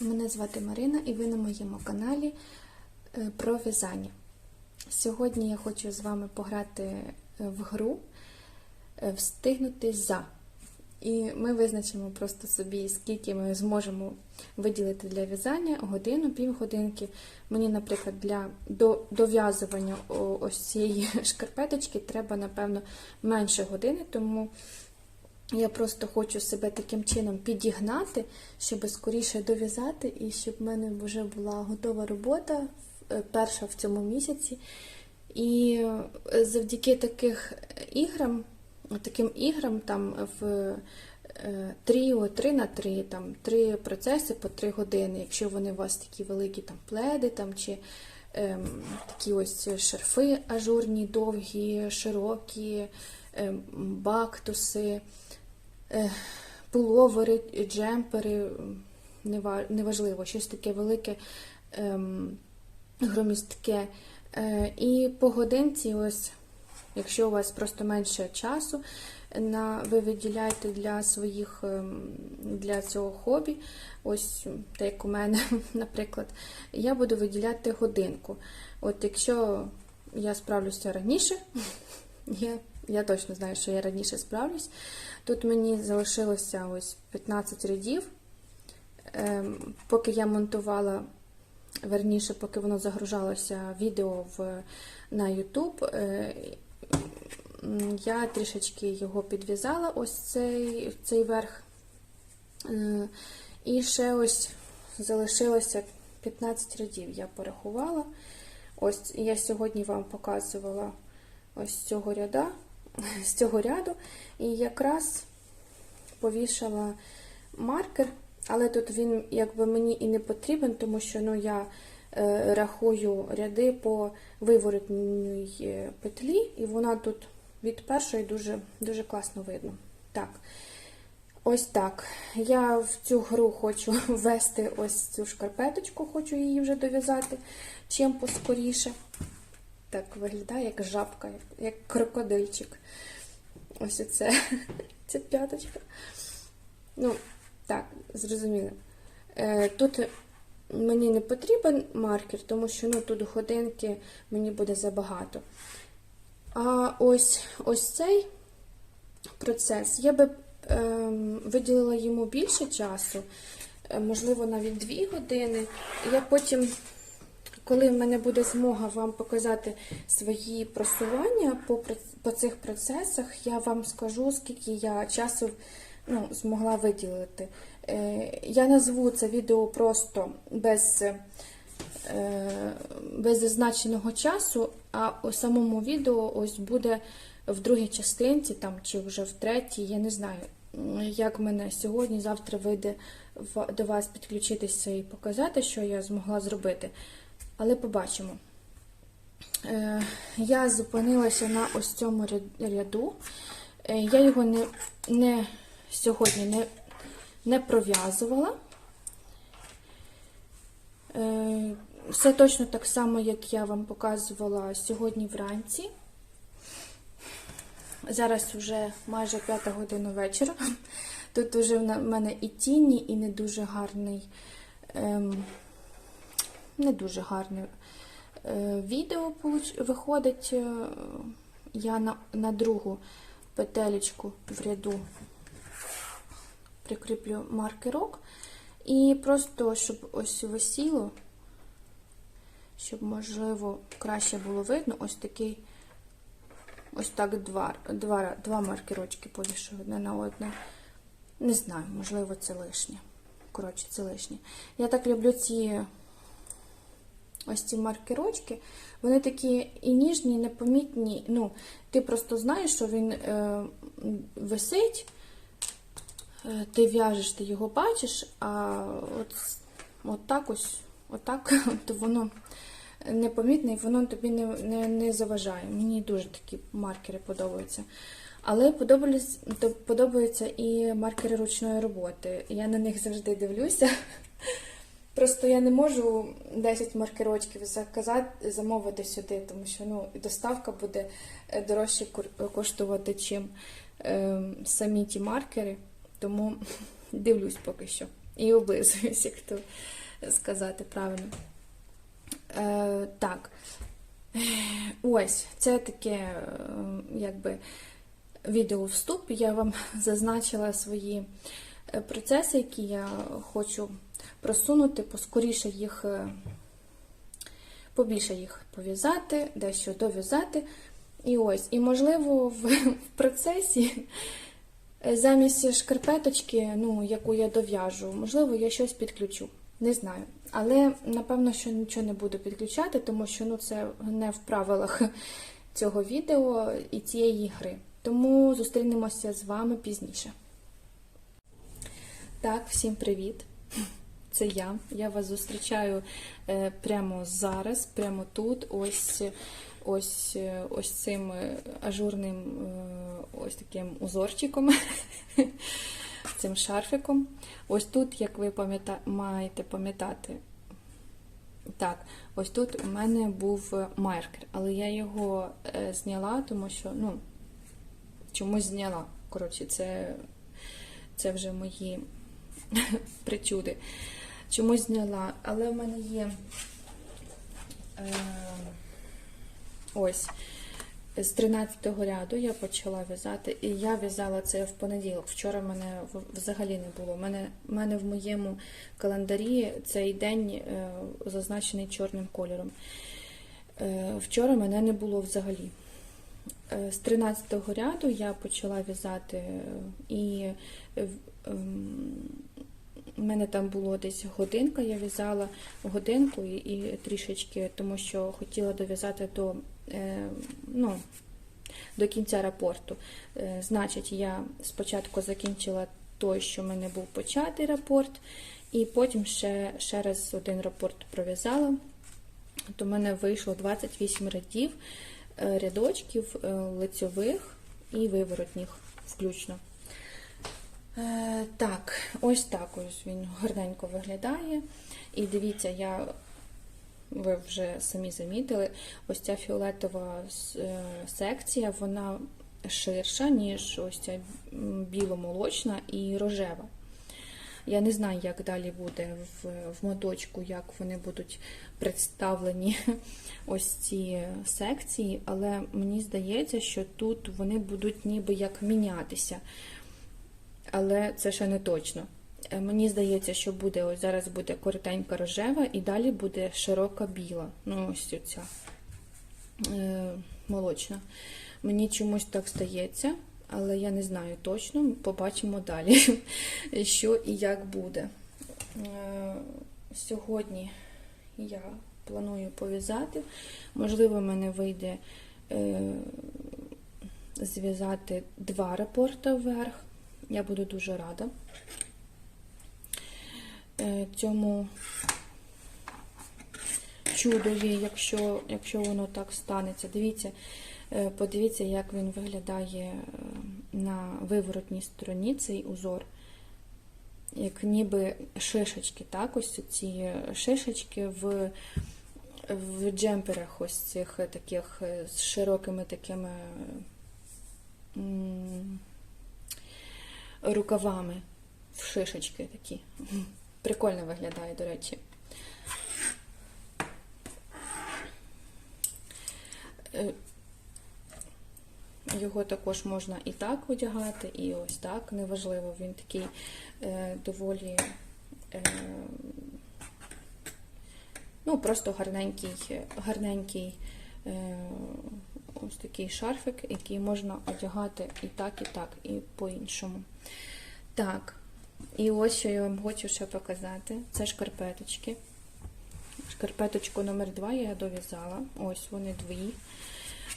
Мене звати Марина і ви на моєму каналі е, про в'язання. Сьогодні я хочу з вами пограти е, в гру е, Встигнути за. І ми визначимо просто собі, скільки ми зможемо виділити для в'язання годину, півгодинки. Мені, наприклад, для дов'язування ось цієї шкарпеточки треба, напевно, менше години, тому я просто хочу себе таким чином підігнати, щоб скоріше дов'язати, і щоб в мене вже була готова робота, е, перша в цьому місяці. І е, завдяки таких іграм, таким іграм там в е, тріо, 3 на 3, там три процеси по 3 години, якщо вони у вас такі великі там пледи там, чи ем, такі ось шарфи ажурні, довгі, широкі, ем, бактуси, пуловери, джемпери, неважливо, щось таке велике, ем, громістке. Е, І по годинці, ось, якщо у вас просто менше часу, на, ви виділяєте для своїх ем, для цього хобі, ось так як у мене, наприклад, я буду виділяти годинку. От якщо я справлюся раніше, я, я точно знаю, що я раніше справлюсь. Тут мені залишилося ось 15 рядів. Ем, Поки я монтувала, верніше, поки воно загружалося відео в, на YouTube, е, я трішечки його підв'язала, ось цей, цей верх. Е, І ще ось залишилося 15 рядів, я порахувала. Ось я сьогодні вам показувала ось цього ряда, з цього ряду, і якраз повішала маркер, але тут він якби мені і не потрібен, тому що ну, я е, рахую ряди по виворотній е, петлі, і вона тут від першої дуже, дуже класно видно. Так. Ось так. Я в цю гру хочу ввести ось цю шкарпеточку, хочу її вже дов'язати чим поскоріше. Так виглядає як жабка, як, крокодильчик. Ось оце ця п'яточка. Ну, так, зрозуміло. Е, тут мені не потрібен маркер, тому що ну, тут годинки мені буде забагато. А ось ось цей процес я би ем, виділила йому більше часу, е, можливо, навіть 2 години. Я потім, коли в мене буде змога вам показати свої просування по, по цих процесах, я вам скажу, скільки я часу ну, змогла виділити. Е, я назву це відео просто без. е, без зазначеного часу, а у самому відео ось буде в другій частинці, там чи вже в третій, я не знаю, як мене сьогодні, завтра вийде до вас підключитися і показати, що я змогла зробити. Але побачимо. Е, Я зупинилася на ось цьому ряду. Е, Я його не, не сьогодні не, не пров'язувала. Е, Все точно так само, як я вам показувала сьогодні вранці. Зараз вже майже п'ята година вечора. Тут вже в мене і тіні, і не дуже гарний, ем, не дуже гарне е, відео виходить. Е, Я на, на другу петелечку в ряду прикріплю маркерок. І просто, щоб ось висіло, щоб, можливо, краще було видно, ось такий, ось так два, два, два маркерочки повішу одне на одне. Не знаю, можливо, це лишнє. Коротше, це лишнє. Я так люблю ці ось ці маркерочки. Вони такі і ніжні, і непомітні. Ну, ти просто знаєш, що він е, висить. Е, ти в'яжеш, ти його бачиш, а от, от так ось, от так, то воно непомітне і воно тобі не, не, не заважає. Мені дуже такі маркери подобаються. Але подобаються і маркери ручної роботи. Я на них завжди дивлюся. Просто я не можу 10 маркерочків заказати, замовити сюди, тому що ну, доставка буде е, дорожче коштувати, чим е, самі ті маркери. Тому дивлюсь поки що. і облизуюсь, як то сказати правильно. Е, так. Ось, це таке, е, якби відео вступ. Я вам зазначила свої процеси, які я хочу просунути, поскоріше їх, е, побільше їх пов'язати, дещо дов'язати. І ось, і можливо, в, в процесі е, замість шкарпеточки, ну, яку я дов'яжу, можливо, я щось підключу. Не знаю. Але напевно, що нічого не буду підключати, тому що ну, це не в правилах цього відео і цієї гри. Тому зустрінемося з вами пізніше. Так, всім привіт! Це я. Я вас зустрічаю е, прямо зараз, прямо тут. Ось ось, ось цим е, ажурним е, ось таким узорчиком, цим шарфиком. Ось тут, як ви пам'ята... маєте пам'ятати, так, ось тут у мене був маркер, але я його зняла, тому що, ну, чомусь зняла. Коротше, це, це вже мої причуди. Чомусь зняла, але в мене є е, ось з 13-го ряду я почала в'язати, і я в'язала це в понеділок. Вчора мене взагалі не було. У мене, мене в моєму календарі цей день е, зазначений чорним кольором. Е, вчора мене не було взагалі. Е, З 13-го ряду я почала в'язати, е, і е, ем, у мене там було десь годинка, я в'язала годинку і, і трішечки, тому що хотіла дов'язати до, е, ну, до кінця рапорту. Е, значить, я спочатку закінчила той, що в мене був початий рапорт, і потім ще, ще раз один рапорт пров'язала. То в мене вийшло 28 рядів, е, рядочків е, лицьових і виворотніх включно. Е, так, ось так ось він гарненько виглядає. І дивіться, я, ви вже самі замітили, ось ця фіолетова е, секція, вона ширша, ніж ось ця біломолочна і рожева. Я не знаю, як далі буде в, в моточку, як вони будуть представлені ось ці секції, але мені здається, що тут вони будуть ніби як мінятися але це ще не точно. Е, Мені здається, що буде ось зараз буде коротенька рожева і далі буде широка біла. Ну, ось ця е, молочна. Мені чомусь так здається, але я не знаю точно. Побачимо далі, що і як буде. Е, Сьогодні я планую пов'язати. Можливо, в мене вийде е, зв'язати два рапорти вверх. Я буду дуже рада е, цьому чудові, якщо, якщо воно так станеться. Дивіться, е, подивіться, як він виглядає е, на виворотній стороні цей узор. Як ніби шишечки, так? Ось ці шишечки в, в джемперах, ось цих таких з широкими такими. Рукавами в шишечки такі. Прикольно виглядає, до речі. Е, Його також можна і так одягати, і ось так, неважливо. Він такий е, доволі е, ну, просто гарненький, гарненький е, ось такий шарфик, який можна одягати і так, і так, і по-іншому. Так, і ось що я вам хочу ще показати. Це шкарпеточки. Шкарпеточку номер 2 я дов'язала. Ось вони дві.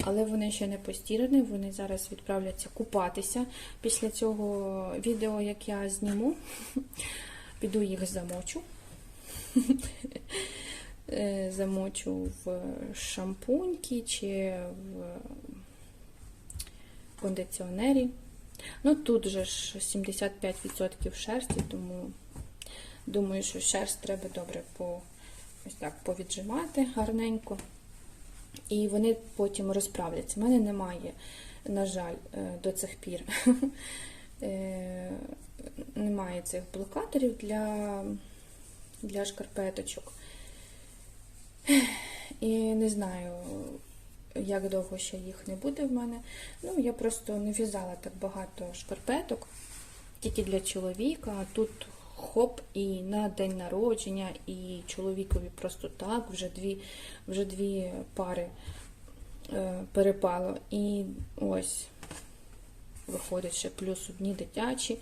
Але вони ще не постірані, вони зараз відправляться купатися. Після цього відео, як я зніму, піду їх замочу. Е, Замочу в шампуньки чи в кондиціонері. Ну, тут же ж 75% шерсті, тому думаю, що шерсть треба добре по, ось так повіджимати гарненько. І вони потім розправляться. У мене немає, на жаль, е, до цих пір е, немає цих блокаторів для, для шкарпеточок. І не знаю, як довго ще їх не буде в мене. Ну, я просто не в'язала так багато шкарпеток, тільки для чоловіка, а тут хоп і на день народження, і чоловікові просто так, вже дві, вже дві пари е, перепало. І ось виходить ще плюс одні дитячі.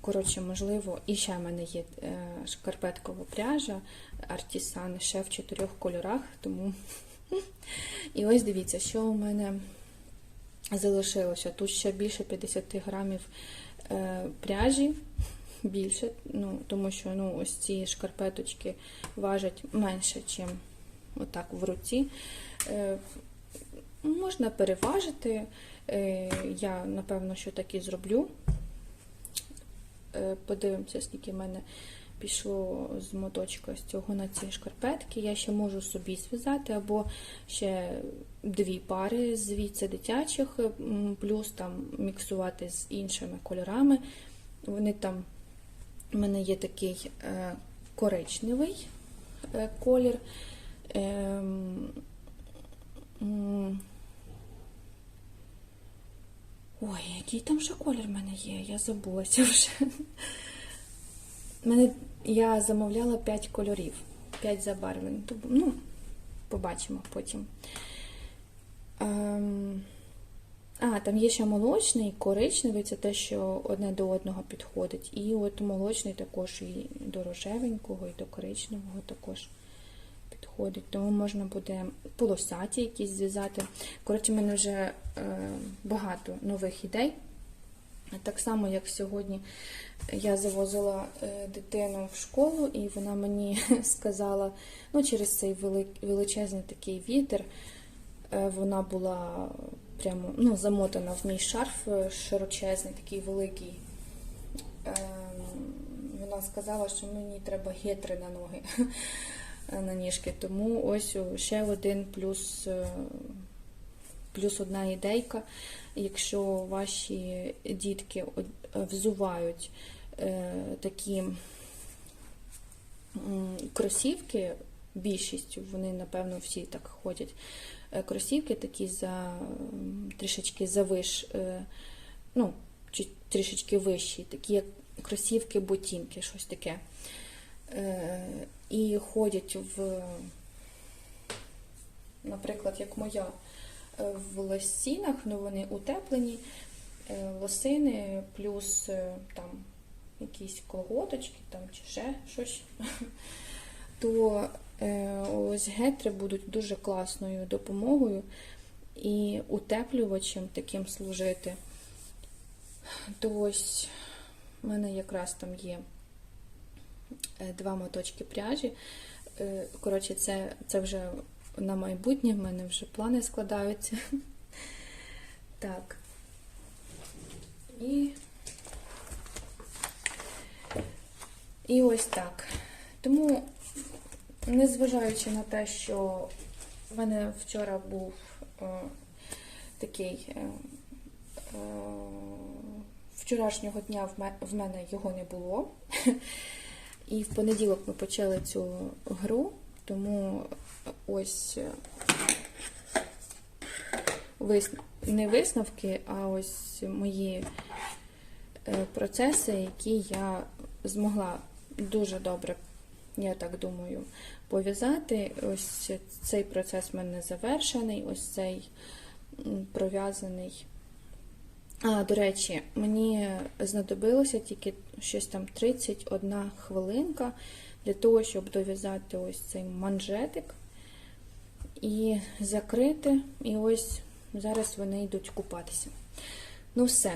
Коротше, можливо, і ще в мене є е, шкарпеткова пряжа Артісан ще в чотирьох кольорах, тому. І ось дивіться, що у мене залишилося. Тут ще більше 50 грамів е, пряжі, більше, ну, тому що ну, ось ці шкарпеточки важать менше, ніж отак в руці. Е, можна переважити. Я, напевно, що так і зроблю. Е, подивимося, скільки в мене пішло з моточка з цього на ці шкарпетки. Я ще можу собі зв'язати, або ще дві пари звідси дитячих, плюс там міксувати з іншими кольорами. Вони там, у мене є такий е, коричневий е, колір. Ем, м, Ой, який там ще колір в мене є, я забулася вже. Мене, я замовляла 5 кольорів, 5 забарвлень. Ну, побачимо потім. Ем, а, там є ще молочний, коричневий, це те, що одне до одного підходить. І от молочний також і до рожевенького, і до коричневого також підходить. Тому можна буде полосаті якісь зв'язати. Коротше, в мене вже е, багато нових ідей. Так само, як сьогодні я завозила е, дитину в школу, і вона мені сказала, ну, через цей величезний такий вітер, е, вона була прямо ну, замотана в мій шарф широчезний, такий великий. Ем, Вона сказала, що мені треба гетри на ноги, на ніжки. Тому ось ще один плюс, е, плюс одна ідейка. Якщо ваші дітки взувають е, такі кросівки, більшістю, вони, напевно, всі так ходять. Е, Кросівки такі за трішечки завиш, е, ну, трішечки вищі, такі як кросівки, ботинки, щось таке. Е, І ходять в, наприклад, як моя, е, в лосінах, ну вони утеплені, е, лосини, плюс там якісь колготочки там, чи ще щось, то ось гетри будуть дуже класною допомогою і утеплювачем таким служити. То ось в мене якраз там є два моточки пряжі. Е, Коротше, це, це вже на майбутнє, в мене вже плани складаються. Так. І, і ось так. Тому, незважаючи на те, що в мене вчора був е, такий. Е, е, вчорашнього дня в мене його не було. І в понеділок ми почали цю гру, тому ось е, вис... не висновки, а ось мої е, процеси, які я змогла дуже добре, я так думаю, пов'язати. Ось цей процес в мене завершений, ось цей пров'язаний. А, до речі, мені знадобилося тільки щось там 31 хвилинка для того, щоб дов'язати ось цей манжетик і закрити. І ось зараз вони йдуть купатися. Ну все.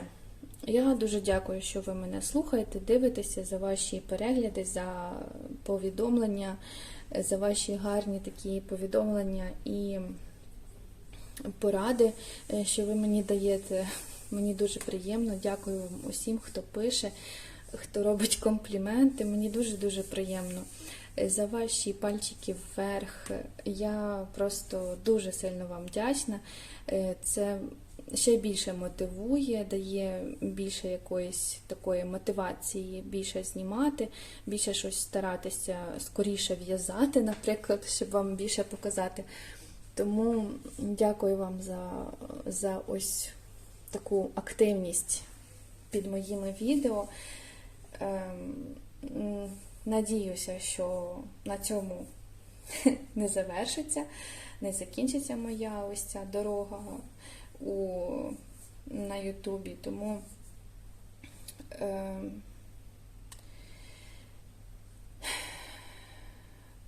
Я дуже дякую, що ви мене слухаєте, дивитеся за ваші перегляди, за повідомлення, за ваші гарні такі повідомлення і поради, е, що ви мені даєте. Мені дуже приємно. Дякую вам усім, хто пише, хто робить компліменти. Мені дуже-дуже приємно. Е, За ваші пальчики вверх. Я просто дуже сильно вам вдячна. Е, Це ще більше мотивує, дає більше якоїсь такої мотивації, більше знімати, більше щось старатися скоріше в'язати, наприклад, щоб вам більше показати. Тому дякую вам за, за ось таку активність під моїми відео. Ем, Надіюся, що на цьому не завершиться, не закінчиться моя ось ця дорога у, на Ютубі. Тому ем,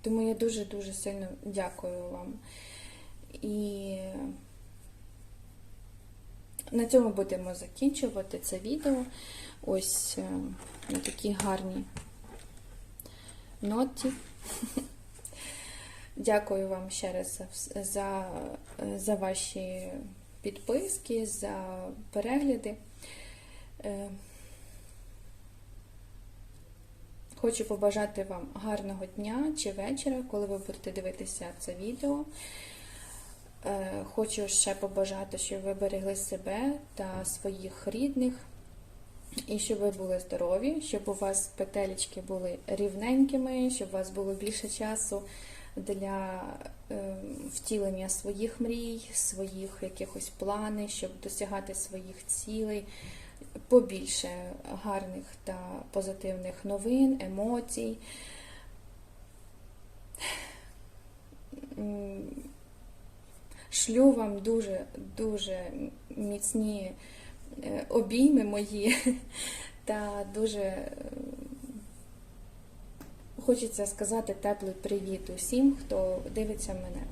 тому я дуже-дуже сильно дякую вам. І на цьому будемо закінчувати це відео. Ось е, на такі гарні ноті. Дякую вам ще раз за, за, за ваші підписки, за перегляди. Е, Хочу побажати вам гарного дня чи вечора, коли ви будете дивитися це відео. Е, Хочу ще побажати, щоб ви берегли себе та своїх рідних, і щоб ви були здорові, щоб у вас петелечки були рівненькими, щоб у вас було більше часу для е, втілення своїх мрій, своїх якихось планів, щоб досягати своїх цілей. Побільше гарних та позитивних новин, емоцій. Шлю вам дуже дуже міцні е, обійми мої та дуже е, хочеться сказати теплий привіт усім, хто дивиться мене.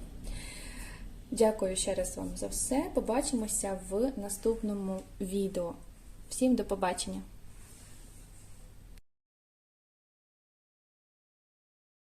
Дякую ще раз вам за все. Побачимося в наступному відео. Всім до побачення!